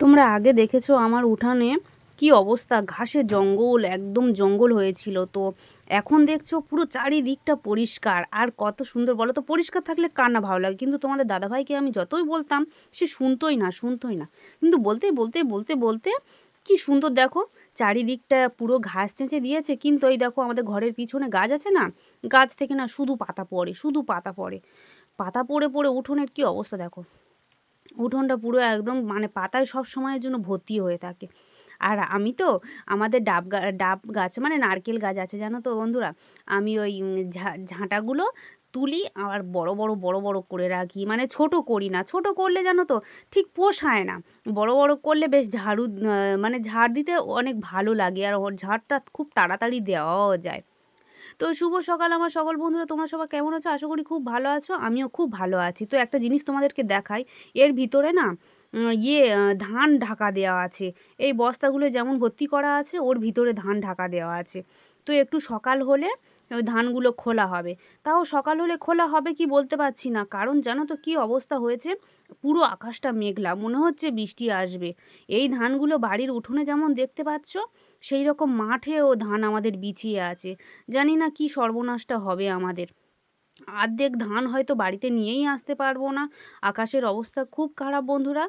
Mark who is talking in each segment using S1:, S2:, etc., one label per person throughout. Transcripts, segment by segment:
S1: তোমরা আগে দেখেছ আমার উঠানে কি অবস্থা? ঘাসে জঙ্গল, একদম জঙ্গল হয়েছিল তো। এখন দেখছ পুরো চারিদিকটা পরিষ্কার। আর কত সুন্দর বলো তো, পরিষ্কার থাকলে কার না ভালো লাগে? কিন্তু তোমাদের দাদাভাইকে আমি যতই বলতাম, সে শুনতোই না শুনতোই না। কিন্তু বলতে বলতে বলতে বলতে কি সুন্দর দেখো, চারিদিকটা পুরো ঘাস চেঁচে দিয়েছে। কিন্তু এই দেখো আমাদের ঘরের পিছনে গাছ আছে না, গাছ থেকে না শুধু পাতা পড়ে, শুধু পাতা পড়ে। পাতা পড়ে পড়ে উঠোনের কি অবস্থা দেখো। উঠোনটা পুরো একদম মানে পাতায় সব সময়ের জন্য ভর্তি হয়ে থাকে। আর আমি তো আমাদের ডাব ডাব গাছ মানে নারকেল গাছ আছে, জানো তো বন্ধুরা? আমি ওই ঝা, ঝাঁটাগুলো তুলি আর বড় বড় বড় বড় করে রাখি। মানে ছোট করি না। ছোট করলে জানো তো ঠিক পোষায় না। বড় বড় করলে বেশ ঝাড়ু মানে ঝাড় দিতে অনেক ভালো লাগে। আর ওর ঝাড়টা খুব তাড়াতাড়ি দেওয়াও যায়। তো শুভ সকাল আমার সকল বন্ধুরা, তোমরা সবাই কেমন আছো? আশা করি খুব ভালো আছো, আমিও খুব ভালো আছি। তো একটা জিনিস তোমাদেরকে দেখাই, এর ভিতরে না ইয়ে ধান ঢাকা দেওয়া আছে। এই বস্তাগুলো যেমন ভর্তি করা আছে, ওর ভিতরে ধান ঢাকা দেওয়া আছে। তো একটু সকাল হলে ওই ধানগুলো খোলা হবে। তাও সকাল হলে খোলা হবে কি বলতে পারছি না। কারণ জানো তো কী অবস্থা হয়েছে? পুরো আকাশটা মেঘলা, মনে হচ্ছে বৃষ্টি আসবে। এই ধানগুলো বাড়ির উঠোনে যেমন দেখতে পাচ্ছ সেই রকম মাঠেও ধান আমাদের বিছিয়ে আছে। জানি না কি সর্বনাশটা হবে আমাদের। আর্ধেক ধান হয়তো বাড়িতে নিয়েই আসতে পারব না। আকাশের অবস্থা খুব খারাপ বন্ধুরা।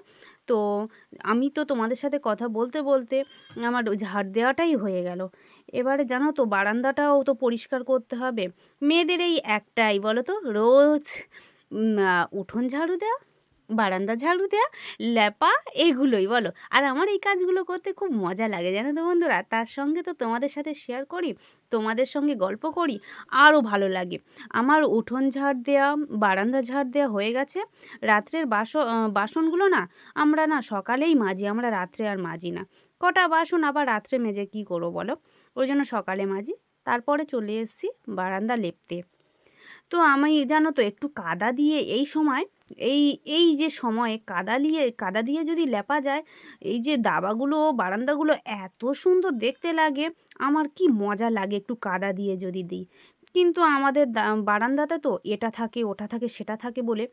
S1: তো আমি তো তোমাদের সাথে কথা বলতে বলতে আমার ঝাড় দেওয়াটাই হয়ে গেল। এবারে জানো তো বারান্দাটাও তো পরিষ্কার করতে হবে। মেয়েদের এই একটাই বলো তো, রোজ উঠোন ঝাড়ু দেওয়া বারান্দা ঝাড়ু দেওয়া ল্যাপা এগুলোই, বলো। আর আমার এই কাজগুলো করতে খুব মজা লাগে, জানো তো বন্ধুরা? তার সঙ্গে তো তোমাদের সাথে শেয়ার করি, তোমাদের সঙ্গে গল্প করি, আরও ভালো লাগে। আমার উঠোন ঝাড় দেওয়া বারান্দা ঝাড় দেওয়া হয়ে গেছে। রাত্রের বাসন বাসনগুলো না, আমরা না সকালেই মাজি, আমরা রাত্রে আর মাজি না। কটা বাসন আবার রাত্রে মেজে কি করব বলো? ওই জন্য সকালে মাজি, তারপরে চলে এসেছি বারান্দা লেপতে। তো আমি জানো তো একটু কাদা দিয়ে এই সময় এই এই যে সময়ে কাদা দিয়ে কাদা দিয়ে যদি লেপা যায়, এই যে দাবাগুলো, বারান্দাগুলো এত সুন্দর দেখতে লাগে, আমার কি মজা লাগে একটু কাদা দিয়ে যদি দিই। কিন্তু আমাদের বারান্দাতে তো এটা থাকে, ওটা থাকে, সেটা থাকে বলে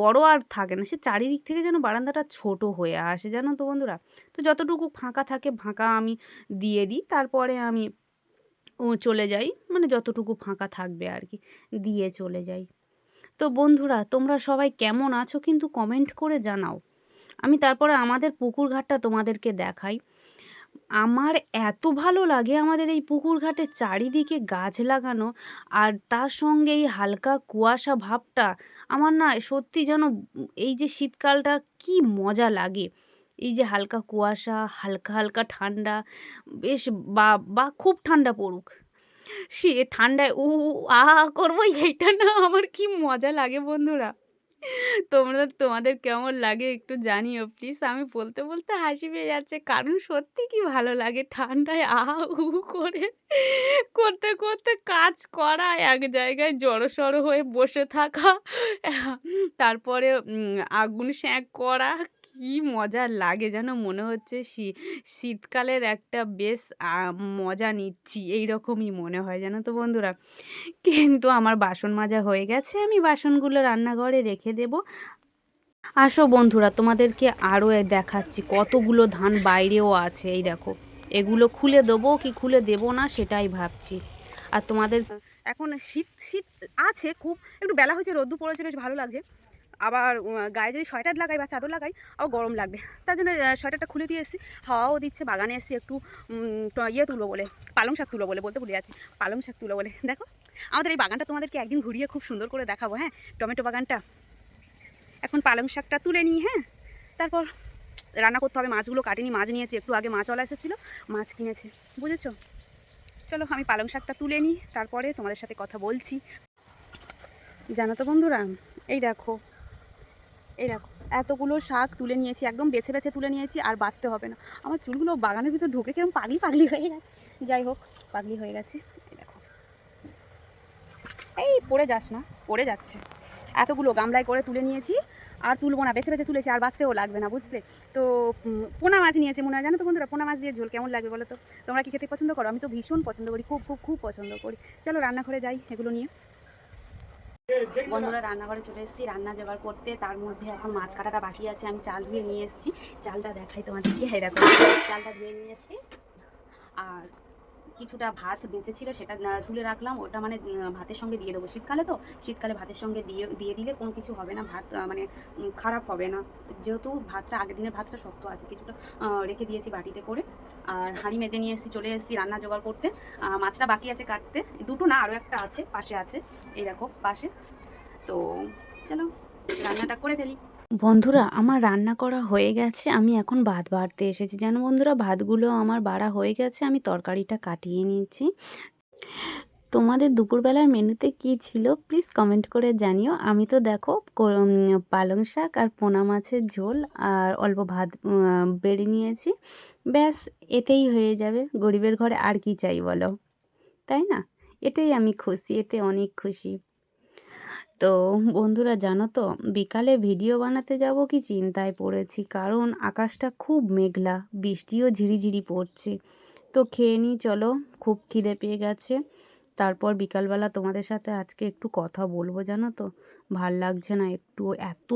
S1: বড় আর থাকে না, সে চারিদিক থেকে যেন বারান্দাটা ছোট হয়ে আসে, জানো তো বন্ধুরা? তো যতটুকু ফাঁকা থাকে, ফাঁকা আমি দিয়ে দিই, তারপরে আমি ও চলে যাই মানে যতটুকু ফাঁকা থাকবে আর কি, দিয়ে চলে যাই। তো বন্ধুরা, তোমরা সবাই কেমন আছো কিন্তু কমেন্ট করে জানাও। আমি তারপরে আমাদের পুকুর ঘাটটা তোমাদেরকে দেখাই। আমার এত ভালো লাগে আমাদের এই পুকুর ঘাটে চারিদিকে গাছ লাগানো আর তার সঙ্গে এই হালকা কুয়াশা ভাবটা। আমার না সত্যি যেন এই যে শীতকালটা কি মজা লাগে। এই যে হালকা কুয়াশা, হালকা হালকা ঠান্ডা, বেশ বা বা খুব ঠান্ডা পড়ুক। সে ঠান্ডায় উ আ করব, এইটা না আমার কি মজা লাগে বন্ধুরা। তোমরা, তোমাদের কেমন লাগে একটু জানিও প্লিজ আমি বলতে বলতে হাসি পেয়ে যাচ্ছে। কারণ সত্যি কি ভালো লাগে ঠান্ডায় আ উ করে করতে করতে কাজ করা, এক জায়গায় জড়সড় হয়ে বসে থাকা, তারপরে আগুন স্যাঁক করা কি মজা লাগে যেন মনে হচ্ছে শীতকালের একটা বেশ মজা নিচ্ছি। এই রকমই মনে হয় জানো তো বন্ধুরা। কিন্তু আমার বাসন মাজা হয়ে গেছে, আমি বাসনগুলো রান্নাঘরে রেখে দেব। আসো বন্ধুরা, তোমাদেরকে আরও দেখাচ্ছি কতগুলো ধান বাইরেও আছে। এই দেখো, এগুলো খুলে দেবো কি খুলে দেবো না সেটাই ভাবছি। আর তোমাদের এখন শীত শীত আছে খুব, একটু বেলা হয়েছে রোদ্দু পড়েছে, বেশ ভালো লাগছে। আবার গায়ে যদি সোয়েটার লাগাই বা চাদর লাগাই, আবার গরম লাগবে। তার জন্য সোয়েটারটা খুলে দিয়ে এসেছি। হাওয়াও দিচ্ছে, বাগানে এসেছি একটু ইয়ে তুলো বলে, পালং শাক তুলো বলে, বলতে ভুলে যাচ্ছি, পালং শাক তুলো বলে। দেখো, আমাদের এই বাগানটা তোমাদেরকে একদিন ঘুরিয়ে খুব সুন্দর করে দেখাবো হ্যাঁ? টমেটো বাগানটা। এখন পালং শাকটা তুলে নিই হ্যাঁ? তারপর রান্না করতে হবে, মাছগুলো কাটিনি, মাছ নিয়েছি, একটু আগে মাছওয়ালা এসেছিল, মাছ কিনেছে, বুঝেছ? চলো, আমি পালং শাকটা তুলে নিই, তারপরে তোমাদের সাথে কথা বলছি। জানো তো বন্ধুরা, এই দেখো দেখো এতগুলো শাক তুলে নিয়েছি, একদম বেছে বেছে তুলে নিয়েছি, আর বাঁচতে হবে না। আমার চুলগুলো বাগানের ভিতর ঢুকে কিরম পাগলি পাগলি হয়ে গেছে। যাই হোক, পাগলি হয়ে গেছে। দেখো। এই পড়ে যাস না, পড়ে যাচ্ছে। এতগুলো গামলায় করে তুলে নিয়েছি, আর তুলবো না, বেছে বেছে তুলেছি, আর বাঁচতেও লাগবে না, বুঝলে? তো পোনা মাছ নিয়েছে মনে হয়, জানো তো বন্ধুরা? পোনা মাছ দিয়ে ঝোল কেমন লাগবে বলো তো? তোমরা কি খেতে পছন্দ করো? আমি তো ভীষণ পছন্দ করি, খুব খুব খুব পছন্দ করি। চলো রান্নাঘরে যাই এগুলো নিয়ে।
S2: বন্ধুরা রান্নাঘরে চলে এসেছি, রান্না জোগাড় করতে। তার মধ্যে এখন মাছ কাটাটা বাকি আছে, আমি চাল ধুয়ে নিয়ে এসেছি। চালটা দেখাই তোমাদেরকে হেরা করে চালটা ধুয়ে নিয়ে এসেছি। আর কিছুটা ভাত বেঁচে ছিল, সেটা তুলে রাখলাম। ওটা মানে ভাতের সঙ্গে দিয়ে দেবো শীতকালে তো। শীতকালে ভাতের সঙ্গে দিয়ে দিয়ে দিলে কোনো কিছু হবে না, ভাত মানে খারাপ হবে না। যেহেতু ভাতটা, আগের দিনের ভাতটা শক্ত আছে, কিছুটা রেখে দিয়েছি বাটিতে করে। আর হাঁড়ি মেজে নিয়ে এসেছি, চলে এসেছি রান্না জোগাড় করতে। মাছটা বাকি আছে কাটতে। দুটো না আরও একটা আছে, পাশে আছে। এই দেখো, পাশে। তো চলো, রান্নাটা করে ফেলি।
S1: বন্ধুরা, আমার রান্না করা হয়ে গেছে। আমি এখন ভাত বাড়তে এসেছি। যেন বন্ধুরা, ভাতগুলো আমার বাড়া হয়ে গেছে। আমি তরকারিটা কাটিয়ে নিয়েছি তোমাদের দুপুরবেলার মেনুতে কি ছিল? প্লিজ কমেন্ট করে জানিও। আমি তো দেখো পালং শাক আর পোনা মাছের ঝোল আর অল্প ভাত বেড়ে নিয়েছি। ব্যাস, এতেই হয়ে যাবে। গরিবের ঘরে আর কি চাই বলো? তাই না? এটাই আমি খুশি, এতে অনেক খুশি। তো বন্ধুরা, জানো তো, বিকালে ভিডিও বানাতে যাব কি চিন্তায় পড়েছি। কারণ আকাশটা খুব মেঘলা, বৃষ্টিও ঝিরিঝিরি পড়ছে। তো খেয়ে নিই, চলো, খুব খিদে পেয়ে গেছে। তারপর বিকালবেলা তোমাদের সাথে আজকে একটু কথা বলব, জানো তো? ভালো লাগছে না একটু, এত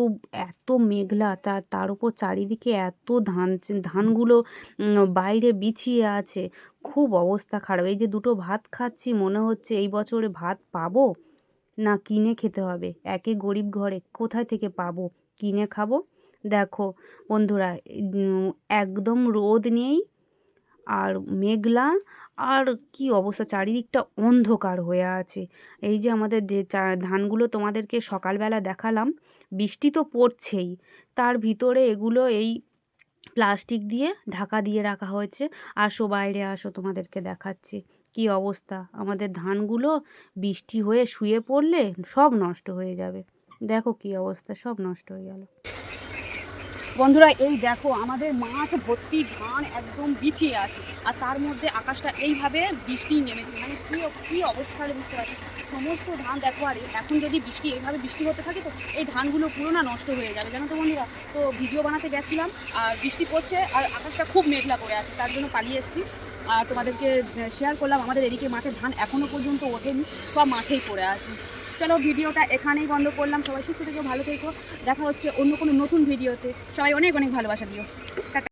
S1: এত মেঘলা, তার তার উপর চারিদিকে এত ধান, ধানগুলো বাইরে বিছিয়ে আছে। খুব অবস্থা খারাপ। এই যে দুটো ভাত খাচ্ছি, মনে হচ্ছে এই বছরে ভাত পাবো? না, কিনে খেতে হবে। একে গরিব ঘরে, কোথায় থেকে পাবো? কিনে খাব? দেখো বন্ধুরা একদম রোদ নেই, আর মেঘলা আর কি অবস্থা? চারিদিকটা অন্ধকার হয়ে আছে। এই যে আমাদের যে ধানগুলো তোমাদেরকে সকালবেলা দেখালাম, বৃষ্টি তো পড়ছেই। তার ভিতরে এগুলো এই প্লাস্টিক দিয়ে ঢাকা দিয়ে রাখা হয়েছে। আসো বাইরে, আসো, তোমাদেরকে দেখাচ্ছি। কি অবস্থা? আমাদের ধানগুলো বৃষ্টি হয়ে শুয়ে পড়লে সব নষ্ট হয়ে যাবে। দেখো কি অবস্থা, সব নষ্ট হয়ে গেল।
S2: বন্ধুরা, এই দেখো, আমাদের মাঠ ভর্তি ধান একদম বিছিয়ে আছে। আর তার মধ্যে আকাশটা এইভাবে বৃষ্টি নেমেছে। মানে কী কী অবস্থা বুঝতে পারছি সমস্ত ধান দেখো, আর এখন যদি বৃষ্টি, এইভাবে বৃষ্টি হতে থাকে তো এই ধানগুলো পুরো না নষ্ট হয়ে যাবে, জানো তো বন্ধুরা? তো ভিডিও বানাতে গেছিলাম, আর বৃষ্টি পড়ছে, আর আকাশটা খুব মেঘলা করে আছে, তার জন্য পালিয়ে এসেছি। আর তোমাদেরকে শেয়ার করলাম, আমাদের এদিকে মাঠে ধান এখনও পর্যন্ত ওঠেনি, সব মাঠেই পড়ে আছে। চলো ভিডিওটা এখানেই বন্ধ করলাম। সবাই সুস্থ থেকে, ভালো থেকো। দেখা হচ্ছে অন্য কোনো নতুন ভিডিওতে। সবাই অনেক অনেক ভালোবাসা দিও।